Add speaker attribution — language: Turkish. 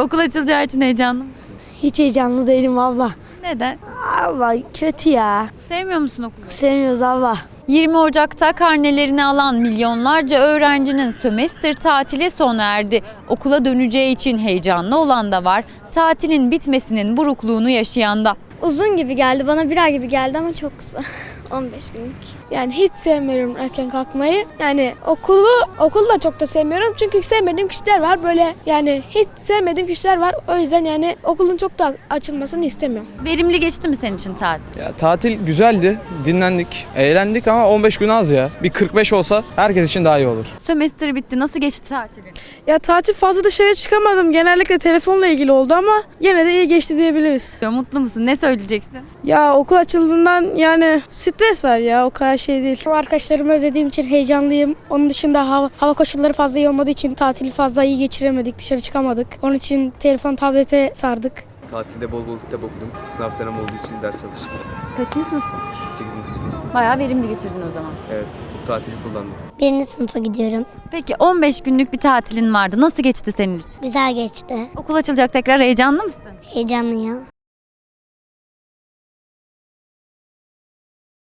Speaker 1: Okul açılacağı için heyecanlı mısın?
Speaker 2: Hiç heyecanlı değilim abla.
Speaker 1: Neden?
Speaker 2: Abla kötü ya.
Speaker 1: Sevmiyor musun okulu?
Speaker 2: Sevmiyoruz abla.
Speaker 1: 20 Ocak'ta karnelerini alan milyonlarca öğrencinin sömestr tatili sona erdi. Okula döneceği için heyecanlı olan da var. Tatilin bitmesinin burukluğunu yaşayan da.
Speaker 3: Uzun gibi geldi. Bana bir ay gibi geldi ama çok kısa. 15 günlük.
Speaker 4: Yani hiç sevmiyorum erken kalkmayı. Yani okulu okulu da çok da sevmiyorum. Çünkü sevmediğim kişiler var. Böyle yani hiç sevmediğim kişiler var. O yüzden yani okulun çok da açılmasını istemiyorum.
Speaker 1: Verimli geçti mi senin için tatil?
Speaker 5: Ya tatil güzeldi, dinlendik, eğlendik ama 15 gün az ya. Bir 45 olsa herkes için daha iyi olur.
Speaker 1: Sömestr bitti. Nasıl geçti tatilin?
Speaker 6: Ya tatil fazla dışarı çıkamadım. Genellikle telefonla ilgili oldu ama yine de iyi geçti diyebiliriz.
Speaker 1: Mutlu musun? Ne söyleyeceksin?
Speaker 6: Ya okul açıldığından yani stres var ya o kadar şey değil.
Speaker 4: Arkadaşlarımı özlediğim için heyecanlıyım. Onun dışında hava, hava koşulları fazla iyi olmadığı için tatili fazla iyi geçiremedik. Dışarı çıkamadık. Onun için telefon, tablete sardık.
Speaker 7: Tatilde bol bol kitap okudum. Sınav senem olduğu için ders çalıştım.
Speaker 1: Kaçıncı sınıfsın?
Speaker 7: 8. sınıf.
Speaker 1: Bayağı verimli geçirdin o zaman.
Speaker 7: Evet, bu tatili kullandım.
Speaker 2: Birinci sınıfa gidiyorum.
Speaker 1: Peki 15 günlük bir tatilin vardı. Nasıl geçti senin için?
Speaker 2: Güzel geçti.
Speaker 1: Okul açılacak tekrar heyecanlı mısın?
Speaker 2: Heyecanlıyım.